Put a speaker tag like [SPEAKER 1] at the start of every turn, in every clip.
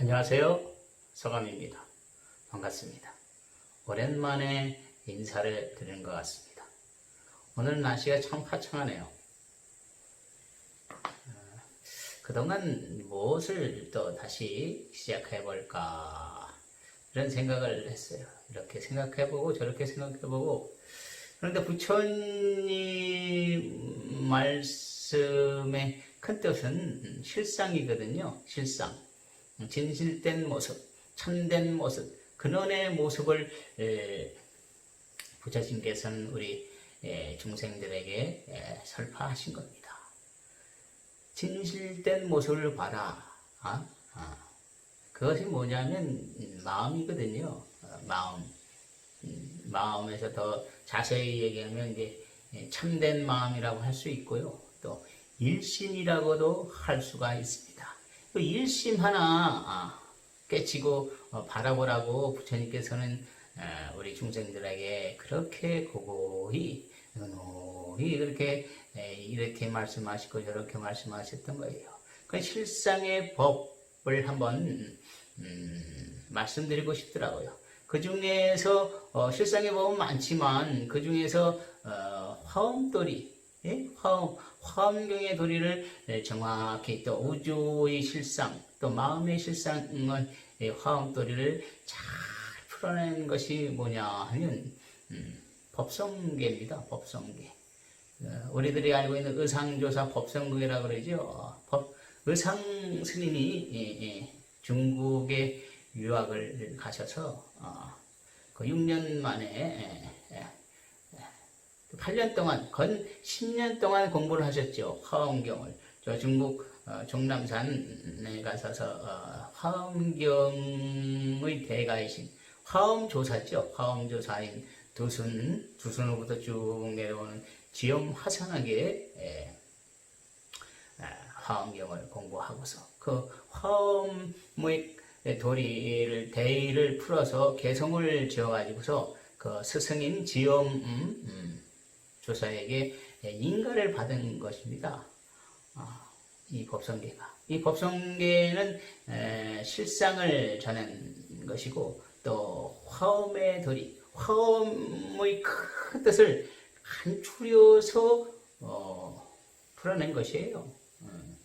[SPEAKER 1] 안녕하세요. 서감입니다. 반갑습니다. 오랜만에 인사를 드리는 것 같습니다. 오늘 날씨가 참 화창하네요. 어, 그동안 무엇을 또 다시 시작해 볼까 이런 생각을 했어요. 이렇게 생각해보고 저렇게 생각해보고 그런데 부처님 말씀의 큰 뜻은 실상이거든요. 실상. 진실된 모습, 참된 모습, 근원의 모습을 에, 부처님께서는 우리 에, 중생들에게 에, 설파하신 겁니다. 진실된 모습을 봐라. 아? 아. 그것이 뭐냐면 음, 마음이거든요. 어, 마음. 음, 마음에서 더 자세히 얘기하면 이제 예, 참된 마음이라고 할 수 있고요. 또 일심이라고도 할 수가 있습니다. 그 일심 하나 아, 깨치고 어, 바라보라고 부처님께서는 어, 우리 중생들에게 그렇게 고고히 노히 그렇게 에, 이렇게 말씀하시고 저렇게 말씀하셨던 거예요. 그 실상의 법을 한번 음, 말씀드리고 싶더라고요. 그 중에서 어, 실상의 법은 많지만 그 중에서 어, 화엄돌이 예? 화엄, 화엄경의 도리를 예, 정확히 또 우주의 실상, 또 마음의 실상을 예, 화엄도리를 잘 풀어낸 것이 뭐냐 하면 음, 법성계입니다. 법성계. 어, 우리들이 알고 있는 의상조사 법성계라고 그러죠. 어, 법, 의상 스님이 예, 예, 중국에 유학을 가셔서 어, 그 6년 만에 예, 예, 8년 동안, 건 10년 동안 공부를 하셨죠. 화엄경을. 저 중국 어, 종남산에 가서서 어, 화엄경의 대가이신 화엄조사죠. 화엄조사인 두순, 두순으로부터 쭉 내려오는 지엄 화산하게 예, 아, 화엄경을 공부하고서 그 화엄의 도리를 대의를 풀어서 개성을 지어가지고서 그 스승인 지엄 음, 음, 조사에게 인가를 받은 것입니다. 아, 이 법성계가. 이 법성계는 실상을 전한 것이고 또 화엄의 도리, 화엄의 큰 뜻을 간추려서 어, 풀어낸 것이에요. 음.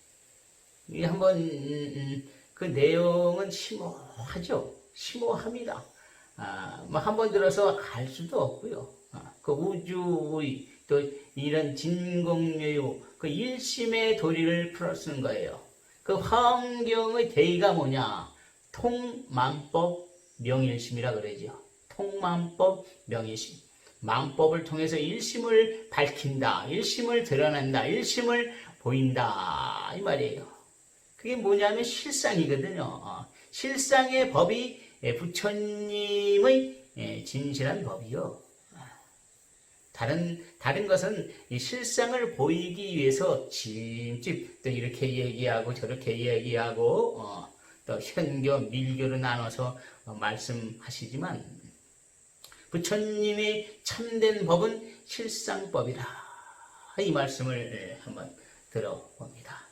[SPEAKER 1] 이 한번 음, 그 내용은 심오하죠. 심오합니다. 아, 뭐 한 번 들어서 알 수도 없고요. 아, 그 우주의 또 이런 진공요요 그 일심의 도리를 풀어 쓰는 거예요. 그 화엄경의 대의가 뭐냐? 통만법 명일심이라 그러죠. 통만법 명일심. 만법을 통해서 일심을 밝힌다. 일심을 드러낸다. 일심을 보인다. 이 말이에요. 그게 뭐냐면 실상이거든요. 어, 실상의 법이 부처님의 예, 진실한 법이요. 다른 다른 것은 이 실상을 보이기 위해서 찜찜 또 이렇게 얘기하고 저렇게 얘기하고 어, 또 현교 밀교로 나눠서 어, 말씀하시지만 부처님이 참된 법은 실상법이라 이 말씀을 예, 한번 들어봅니다.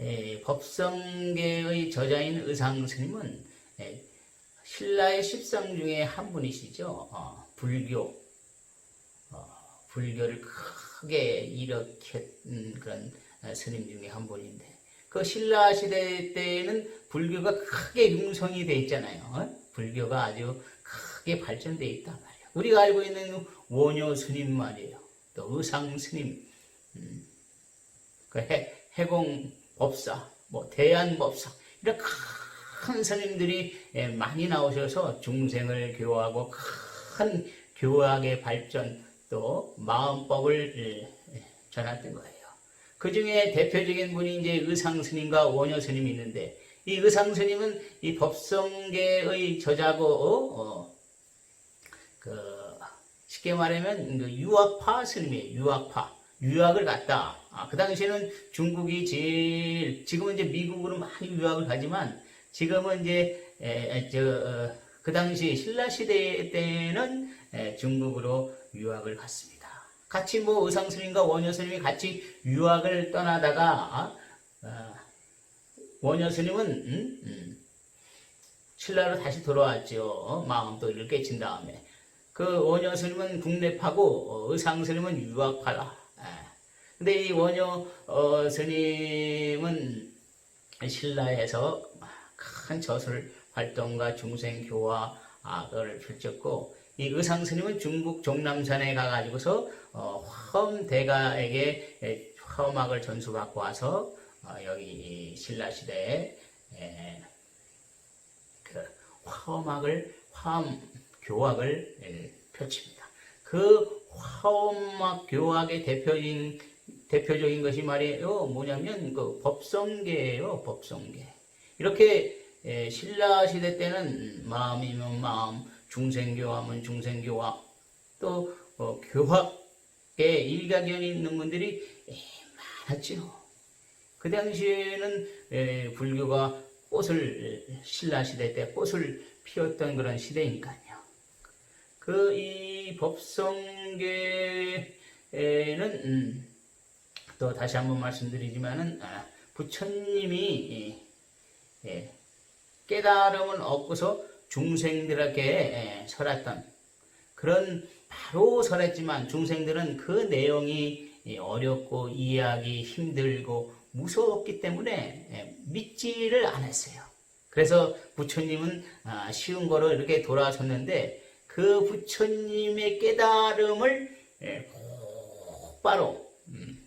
[SPEAKER 1] 예, 법성계의 저자인 의상스님은 예, 신라의 십상 중에 한 분이시죠. 어, 불교 불교를 크게 일으킨 그런 스님 중에 한 분인데 그 신라 시대 때는 불교가 크게 융성이 돼 있잖아요. 어? 불교가 아주 크게 발전돼 있단 말이에요. 우리가 알고 있는 원효 스님 말이에요. 또 의상 스님, 음, 그 해, 해공 법사, 뭐 대안 법사 이런 큰 스님들이 예, 많이 나오셔서 중생을 교화하고 큰 교학의 발전 또 마음법을 예, 전했던 거예요. 그 중에 대표적인 분이 이제 의상 스님과 원효 스님이 있는데 이 의상 스님은 이 법성계의 저자고 어, 어, 그 쉽게 말하면 그 유학파 스님이에요. 유학파 유학을 갔다. 아, 그 당시에는 중국이 제일 지금은 이제 미국으로 많이 유학을 가지만 지금은 이제 에, 저, 어, 그 당시 신라 시대 때는 에, 중국으로 유학을 갔습니다. 같이 뭐 의상 스님과 원효 스님이 같이 유학을 떠나다가 어, 원효 스님은 음? 음. 신라로 다시 돌아왔죠. 어? 마음도리를 깨친 다음에 그 원효 스님은 국내파고 어, 의상 스님은 유학파다. 예. 근데 이 원효 어, 스님은 신라에서 큰 저술 활동과 중생 교화를 펼쳤고 이 의상 스님은 중국 종남산에 가가지고서 어, 대가에게 에, 화엄학을 전수받고 와서 어, 여기 이 신라 시대에 에, 그 화엄학을 화엄 교학을 에, 펼칩니다. 그 화엄학 교학의 대표인 대표적인 것이 말이에요. 뭐냐면 그 법성계예요. 법성계. 이렇게 에, 신라 시대 때는 마음이면 마음, 중생교화면 중생교화, 또 어, 교학에 일가견이 있는 분들이 에, 많았죠. 그 당시에는 에, 불교가 꽃을 신라 시대 때 꽃을 피웠던 그런 시대니까요. 그 이 법성계에는 음, 또 다시 한번 말씀드리지만은 아, 부처님이 예, 예, 깨달음을 얻고서 중생들에게 예, 설했던 그런 바로 설했지만 중생들은 그 내용이 예, 어렵고 이해하기 힘들고 무서웠기 때문에 예, 믿지를 않았어요. 그래서 부처님은 아, 쉬운 거로 이렇게 돌아섰는데 그 부처님의 깨달음을 예, 곧바로 음,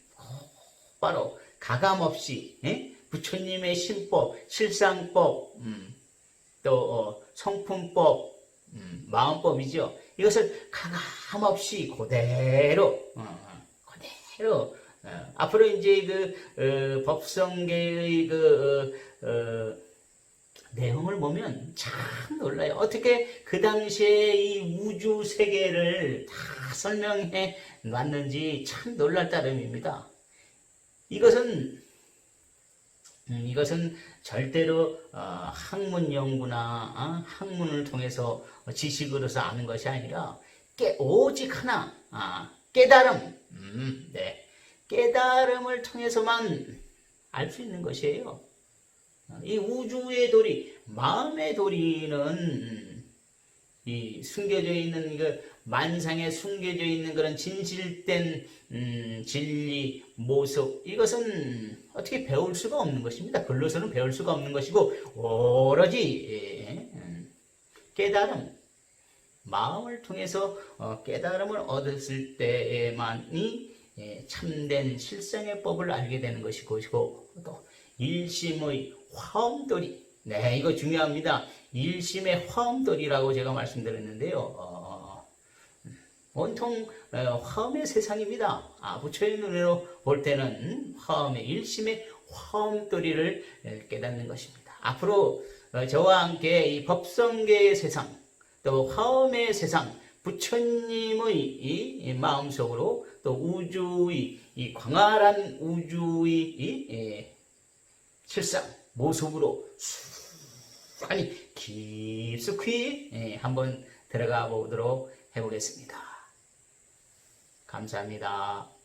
[SPEAKER 1] 곧바로 가감 없이 예? 부처님의 신법, 실상법, 음, 또 어, 성품법, 음, 마음법이죠. 이것을 가감없이 그대로 어, 어, 그대로 어, 앞으로 이제 그 어, 법성계의 그 내용을 보면 참 놀라요. 어떻게 그 당시에 이 우주 세계를 다 설명해 놨는지 참 놀랄 따름입니다. 이것은 음, 이것은 절대로 어, 학문 연구나 어, 학문을 통해서 지식으로서 아는 것이 아니라 깨, 오직 하나 아, 깨달음, 음, 네. 깨달음을 통해서만 알 수 있는 것이에요. 이 우주의 도리, 마음의 도리는 이 숨겨져 있는 그 만상에 숨겨져 있는 그런 진실된 음, 진리, 모습 이것은 어떻게 배울 수가 없는 것입니다. 글로서는 배울 수가 없는 것이고 오로지 예, 음, 깨달음, 마음을 통해서 어, 깨달음을 얻었을 때에만이 예, 참된 실생의 법을 알게 되는 것이 것이고 또 일심의 화엄도리 네 이거 중요합니다. 일심의 화엄도리라고 제가 말씀드렸는데요. 어, 온통 어, 화엄의 세상입니다. 아, 부처의 눈으로 볼 때는 화엄의 일심의 화엄도리를 에, 깨닫는 것입니다. 앞으로 어, 저와 함께 이 법성계의 세상 또 화엄의 세상 부처님의 이, 이 마음속으로 또 우주의 이 광활한 우주의 이, 예, 실상 모습으로 아니 깊숙이 예, 한번 들어가 보도록 해보겠습니다. 감사합니다.